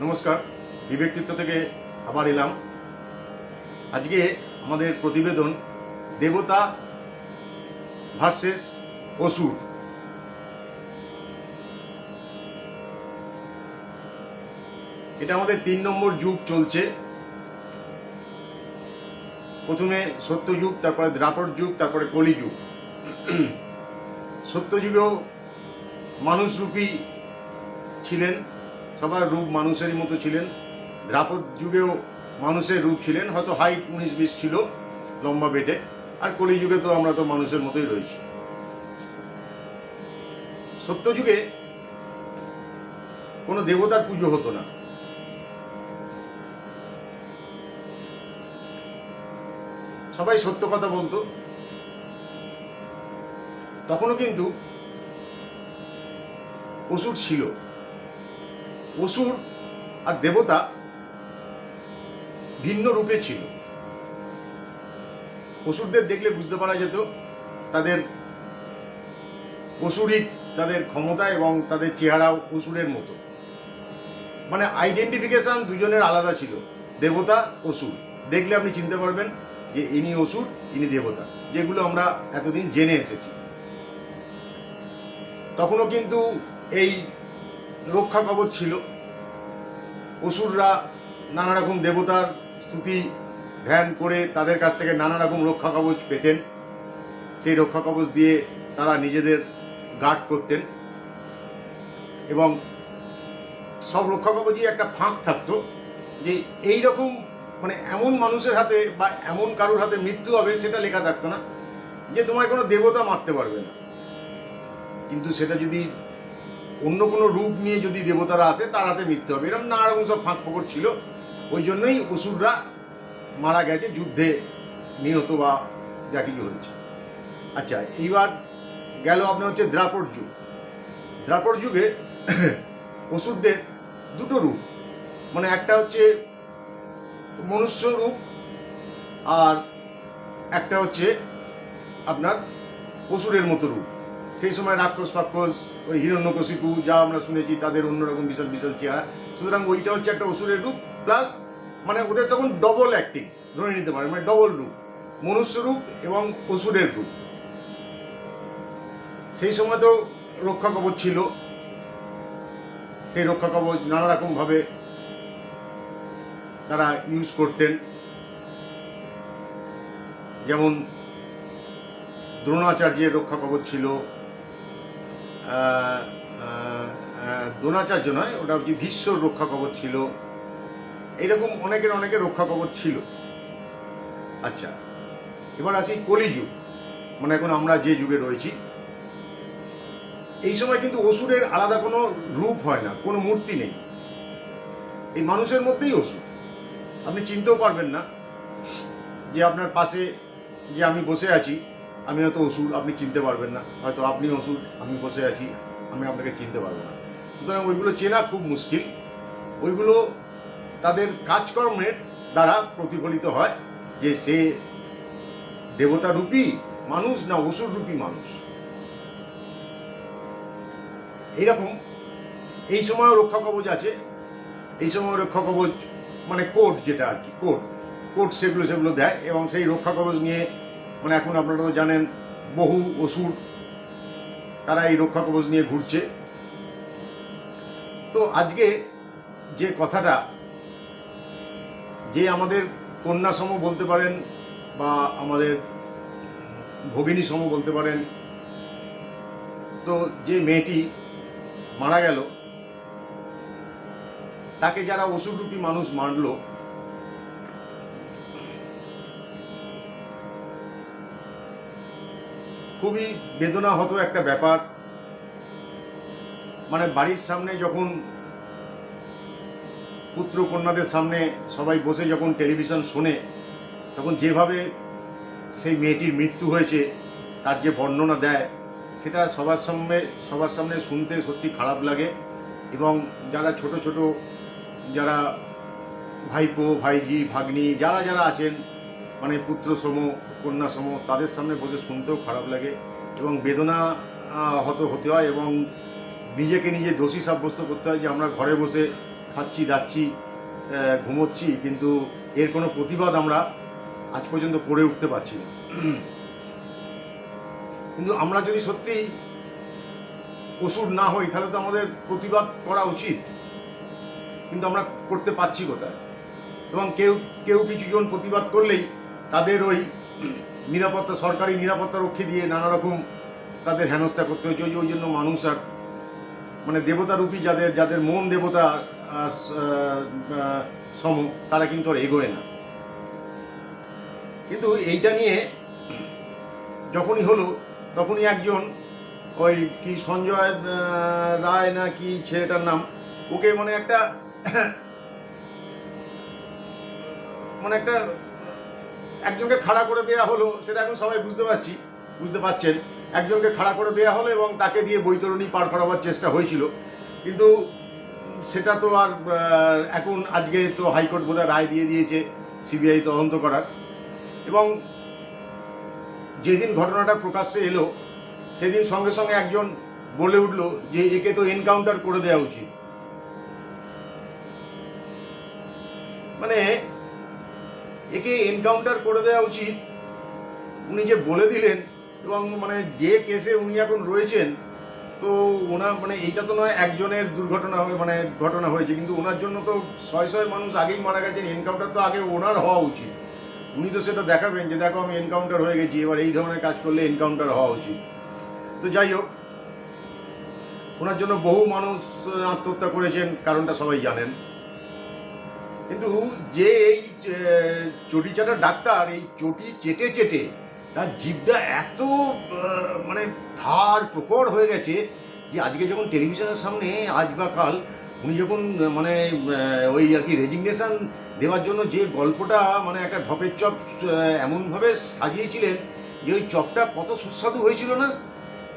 নমস্কার। বিবেকচিত্র থেকে আবার এলাম। আজকে আমাদের প্রতিবেদন দেবতা ভার্সেস অসুর। এটা আমাদের তিন নম্বর যুগ চলছে। প্রথমে সত্যযুগ তারপরে দ্রাপর যুগ, তারপরে কলিযুগ সত্যযুগেও মানুষরূপী ছিলেন। সবার রূপ মানুষেরই মতো ছিলেন। দ্রাপদ যুগেও মানুষের রূপ ছিলেন, হয়তো হাইট উনিশ বিশ ছিল লম্বা বেটে। আর কলিযুগে তো আমরা তো মানুষের মতোই রয়েছি। সত্যযুগে কোনো দেবতার পুজো হতো না। সবাই সত্য কথা বলতো। তখনও কিন্তু অসুর ছিল। অসুর আর দেবতা ভিন্ন রূপে ছিল। অসুরদের দেখলে বুঝতে পারা যেত তাদের অসুরিক তাদের ক্ষমতা এবং তাদের চেহারাও অসুরের মতো। মানে আইডেন্টিফিকেশন দুজনের আলাদা ছিল, দেবতা, অসুর। দেখলে আপনি চিনতে পারবেন যে ইনি অসুর, ইনি দেবতা, যেগুলো আমরা এতদিন জেনে এসেছি। তখনও কিন্তু এই রক্ষা কবচ ছিল। অসুররা নানা রকম দেবতার স্তুতি ধ্যান করে তাদের কাছ থেকে নানা রকম রক্ষা কবচ পেতেন। সেই রক্ষা কবচ দিয়ে তারা নিজেদের গার্ড করতেন এবং সব রক্ষা কবচই একটা ফাঁক থাকতো যে এই রকম মানে এমন মানুষের হাতে বা এমন কারোর হাতে মৃত্যু হবে সেটা লেখা থাকতো না যে তোমায় কোনো দেবতা মারতে পারবে না। কিন্তু সেটা যদি অন্য কোনো রূপ নিয়ে যদি দেবতারা আসে, তার হাতে মৃত্যু হবে। এরকম নানা রকম সব ফাঁক ফোকর ছিল। ওই জন্যই অসুররা মারা গেছে যুদ্ধে নিহত বা যা কিছু হয়েছে। আচ্ছা এইবার গেল আপনার হচ্ছে দ্রাপর যুগ। দ্রাপর যুগে অসুরদের দুটো রূপ। মানে একটা হচ্ছে মনুষ্য রূপ আর একটা হচ্ছে আপনার অসুরের মতো রূপ। সেই সময় রাক্ষস ফাক্ষস ওই হিরণ্যকশিপু, যা আমরা শুনেছি, তাদের অন্যরকম বিশাল বিশাল চেহারা। সুতরাং ওইটা হচ্ছে একটা অসুরের রূপ প্লাস মানে ওদের তখন ডবল অ্যাক্টিং ধরে নিতে পারে মানে ডবল রূপ, মনুষ্য রূপ এবং অসুরের রূপ। সেই সময় তো রক্ষা কবচ ছিল। সেই রক্ষা কবচ নানা রকমভাবে তারা ইউজ করতেন। যেমন দ্রোণাচার্যের রক্ষা কবচ ছিল দ্রোণাচার্য নয়, ওটা হচ্ছে ভীষ্মর রক্ষা কবচ ছিল। এইরকম অনেকের অনেকের রক্ষা কবচ ছিল। আচ্ছা এবার আসি কলিযুগ। মানে এখন আমরা যে যুগে রয়েছি, এই সময় কিন্তু অসুরের আলাদা কোনো রূপ হয় না, কোনো মূর্তি নেই। এই মানুষের মধ্যেই অসুর। আপনি চিনতেও পারবেন না যে আপনার পাশে যে আমি বসে আছি আমি হয়তো অসুর আপনি চিনতে পারবেন না। হয়তো আপনি অসুর আমি বসে আছি, আমি আপনাকে চিনতে পারব না। সুতরাং ওইগুলো চেনা খুব মুশকিল। ওইগুলো তাদের কাজকর্মের দ্বারা প্রতিফলিত হয় যে সে দেবতা রূপী মানুষ না অসুর রূপী মানুষ। এইরকম, এই সময় রক্ষা কবচ আছে। এই সময় রক্ষা কবচ মানে কোড যেটা আর কি কোড কোড সেগুলো সেগুলো দেয় এবং সেই রক্ষা কবচ নিয়ে মানে এখন আপনারা তো জানেন, বহু অসুর তারা এই রক্ষা কবচ নিয়ে ঘুরছে। তো আজকে যে কথাটা, যে আমাদের কন্যা সম বলতে পারেন বা আমাদের ভগিনী সম বলতে পারেন, তো যে মেয়েটি মারা গেল, তাকে যারা অসুররূপী মানুষ মারল খুবই বেদনা হতো একটা ব্যাপার। মানে বাড়ির সামনে যখন পুত্র কন্যাদের সামনে সবাই বসে যখন টেলিভিশন শোনে, তখন যেভাবে সেই মেয়েটির মৃত্যু হয়েছে, তার যে বর্ণনা দেয়, সেটা সবার সামনে সবার সামনে শুনতে সত্যি খারাপ লাগে এবং যারা ছোট ছোট, যারা ভাইপো ভাইজি ভাগ্নি, যারা যারা আছেন মানে পুত্র সম কন্যা সম তাদের সামনে বসে শুনতেও খারাপ লাগে এবং বেদনা হত হতে হয় এবং নিজেকে নিজে দোষী সাব্যস্ত করতে হয় যে আমরা ঘরে বসে খাচ্ছি, দাচ্ছি ঘুমোচ্ছি, কিন্তু এর কোনো প্রতিবাদ আমরা আজ পর্যন্ত করে উঠতে পারছি না। কিন্তু আমরা যদি সত্যিই ওষুধ না হই, তাহলে তো আমাদের প্রতিবাদ করা উচিত। কিন্তু আমরা করতে পারছি কোথায়? এবং কেউ কেউ কিছুজন প্রতিবাদ করলেই তাদের ওই নিরাপত্তা, সরকারি নিরাপত্তা রক্ষী দিয়ে নানা রকম তাদের হেনস্থা করতে হচ্ছে ওই ওই জন্য মানুষ আর মানে দেবতারূপী যাদের যাদের মন দেবতা সম, তারা কিন্তু আর এগোয় না। কিন্তু এইটা নিয়ে যখনই হলো, তখনই একজন ওই কি সঞ্জয় রায় না কি ছেলেটার নাম, ওকে মানে একটা মানে একটা একজনকে খাড়া করে দেওয়া হলো, সেটা এখন সবাই বুঝতে পারছি, বুঝতে পারছেন। একজনকে খাড়া করে দেওয়া হলো এবং তাকে দিয়ে বৈতরণী পার করাবার চেষ্টা হয়েছিল। কিন্তু সেটা তো আর এখন আজকে তো হাইকোর্ট বোধহয় রায় দিয়ে দিয়েছে, সিবিআই তদন্ত করার। এবং যেদিন ঘটনাটা প্রকাশ্যে এলো, সেদিন সঙ্গে সঙ্গে একজন বলে উঠল যে, একে তো এনকাউন্টার করে দেওয়া উচিত। একে এনকাউন্টার করে দেওয়া উচিত। উনি যে বলে দিলেন এবং মানে যে কেসে উনি এখন রয়েছেন, তো ওনার মানে এইটা তো নয় একজনের দুর্ঘটনা হয়ে মানে ঘটনা হয়েছে, কিন্তু ওনার জন্য তো ছয় ছয় মানুষ আগেই মারা গেছেন এনকাউন্টার তো আগে ওনার হওয়া উচিত। উনি তো সেটা দেখাবেন যে দেখো আমি এনকাউন্টার হয়ে গেছি, এবার এই ধরনের কাজ করলে এনকাউন্টার হওয়া উচিত। তো যাই হোক, ওনার জন্য বহু মানুষ আত্মহত্যা করেছেন, কারণটা সবাই জানেন। কিন্তু যে এই চটি চাটা ডাক্তার, এই চটি চেটে চেটে, তার জিভটা এত মানে ধার প্রকট হয়ে গেছে যে আজকে যখন টেলিভিশনের সামনে আজ বা কাল উনি যখন মানে ওই আর কি রেজিগনেশন দেওয়ার জন্য যে গল্পটা মানে একটা ঢপের চপ এমনভাবে সাজিয়েছিলেন যে ওই চপটা কত সুস্বাদু হয়েছিল না?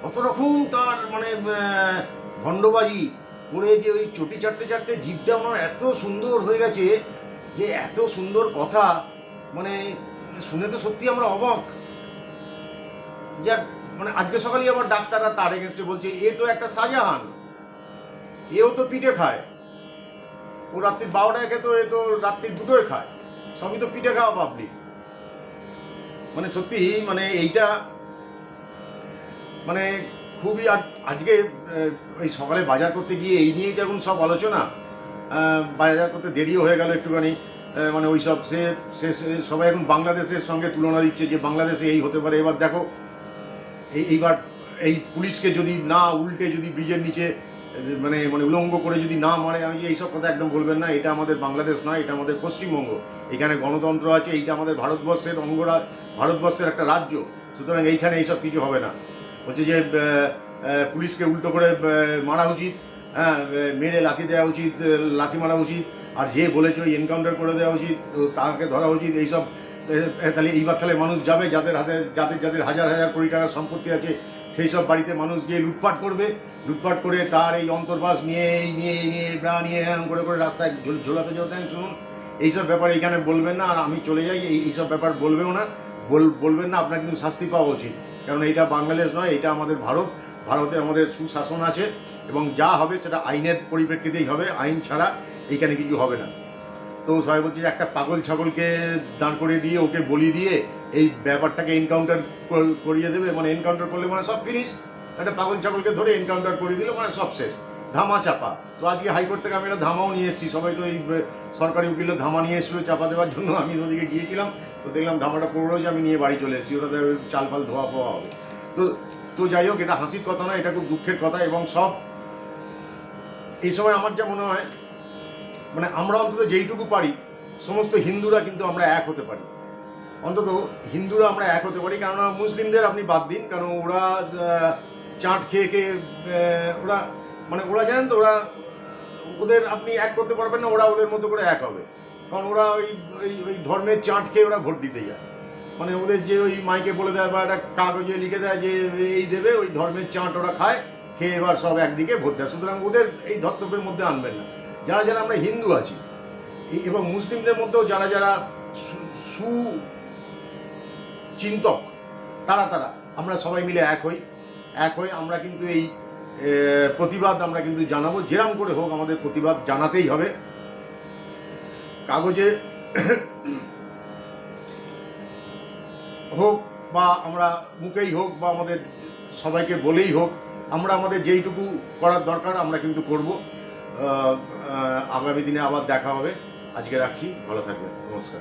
কত রকম তার মানে ভণ্ডবাজি করে যে ওই চটি চাটতে চাটতে জিভটা ওনার এত সুন্দর হয়ে গেছে যে এত সুন্দর কথা মানে শুনে তো সত্যি আমরা অবাক। যার মানে আজকে সকালে আবার ডাক্তাররা তার এগেনস্টে বলছে, এ তো একটা শাহজাহান, এও তো পিঠে খায়। ও রাত্রি বারোটায় খেতো, এ তো রাত্রি দুটোয় খায়। সবই তো পিঠে খাওয়া পাবলিক মানে সত্যি মানে এইটা মানে খুবই আজ- আজকে ওই সকালে বাজার করতে গিয়ে এই নিয়েই তো এখন সব আলোচনা। বাজার করতে দেরিও হয়ে গেল একটুখানি। মানে ওই সব সে সে সবাই এখন বাংলাদেশের সঙ্গে তুলনা দিচ্ছে যে বাংলাদেশে এই হতে পারে। এবার দেখো, এই এইবার এই পুলিশকে যদি না উল্টে যদি ব্রিজের নিচে মানে মানে উলঙ্গ করে যদি না মারে, আমি এইসব কথা একদম বলবেন না, এটা আমাদের বাংলাদেশ নয়, এটা আমাদের পশ্চিমবঙ্গ। এখানে গণতন্ত্র আছে, এইটা আমাদের ভারতবর্ষের অঙ্গরা ভারতবর্ষের একটা রাজ্য। সুতরাং এইখানে এইসব কিছু হবে না। হচ্ছে যে পুলিশকে উল্টো করে মারা উচিত হ্যাঁ মেরে লাথি দেওয়া উচিত লাথি মারা উচিত, আর যে বলেছে ওই এনকাউন্টার করে দেওয়া উচিত তাকে ধরা উচিত, এইসব তাহলে এইবার তাহলে মানুষ যাবে যাদের হাতে, যাদের যাদের হাজার হাজার কোটি টাকার সম্পত্তি আছে, সেই সব বাড়িতে মানুষ গিয়ে লুটপাট করবে, লুটপাট করে তার এই অন্তর্বাস নিয়ে, এই নিয়ে এই নিয়ে, ব্রা নিয়ে এরকম করে করে রাস্তায় ঝোল- ঝোলাতে ঝোলাতে শুনুন, এইসব ব্যাপার এখানে বলবেন না, আর আমি চলে যাই, এই, এইসব ব্যাপার বলবেও না, বল, বলবেন না, আপনার কিন্তু শাস্তি পাওয়া উচিত। কারণ এইটা বাংলাদেশ নয়, এটা আমাদের ভারত। ভারতে আমাদের সুশাসন আছে এবং যা হবে সেটা আইনের পরিপ্রেক্ষিতেই হবে। আইন ছাড়া এইখানে কিছু হবে না। তো সবাই বলছে যে একটা পাগল ছাগলকে দাঁড় করে দিয়ে, ওকে বলি দিয়ে এই ব্যাপারটাকে এনকাউন্টার করিয়ে দেবে। মানে এনকাউন্টার করলে মানে সব ফিনিশ একটা পাগল ছাগলকে ধরে এনকাউন্টার করে দিলে মানে সব শেষ। ধামা চাপা। তো আজকে হাইকোর্ট থেকে আমি একটা ধামাও নিয়ে এসেছি। সবাই তো এই সরকারি উকিলের ধামা নিয়ে এসেছিল চাপা দেওয়ার জন্য। আমি ওদিকে গিয়েছিলাম, তো দেখলাম ধামাটা পুরো রয়েছে আমি নিয়ে বাড়ি চলে এসেছি। ওটাতে চাল ফাল ধোয়া ফোয়া হবে। তো তো যাই হোক, এটা হাসির কথা নয়, এটা খুব দুঃখের কথা এবং সব এই সময় আমার যা মনে হয় মানে আমরা অন্তত যেইটুকু পারি, সমস্ত হিন্দুরা কিন্তু আমরা এক হতে পারি। অন্তত হিন্দুরা আমরা এক হতে পারি, কেননা মুসলিমদের আপনি বাদ দিন, কারণ ওরা চাট খেয়ে খেয়ে ওরা মানে ওরা জানেন তো, ওরা ওদের আপনি এক করতে পারবেন না, ওরা ওদের মতো করে এক হবে। কারণ ওরা ওই ওই ওই ধর্মের চাট খেয়ে ওরা ভোট দিতে যায়। মানে ওদের যে ওই মাইকে বলে দেয় বা একটা কাগজে লিখে দেয় যে এই দেবে, ওই ধর্মের চাঁট ওরা খায়, খেয়ে এবার সব একদিকে ভোট দেয়। সুতরাং ওদের এই ধর্তব্যের মধ্যে আনবেন না। যারা যারা আমরা হিন্দু আছি এবং মুসলিমদের মধ্যেও যারা যারা সু- সু চিন্তক, তারা তারা, আমরা সবাই মিলে এক হই। এক হই আমরা কিন্তু এই প্রতিবাদ আমরা কিন্তু জানাব। যেরাম করে হোক আমাদের প্রতিবাদ জানাতেই হবে। কাগজে হোক বা আমরা মুখেই হোক বা আমাদের সবাইকে বলেই হোক, আমরা আমাদের যেইটুকু করার দরকার আমরা কিন্তু করব। আগামী দিনে আবার দেখা হবে। আজকে রাখছি। ভালো থাকবেন। নমস্কার।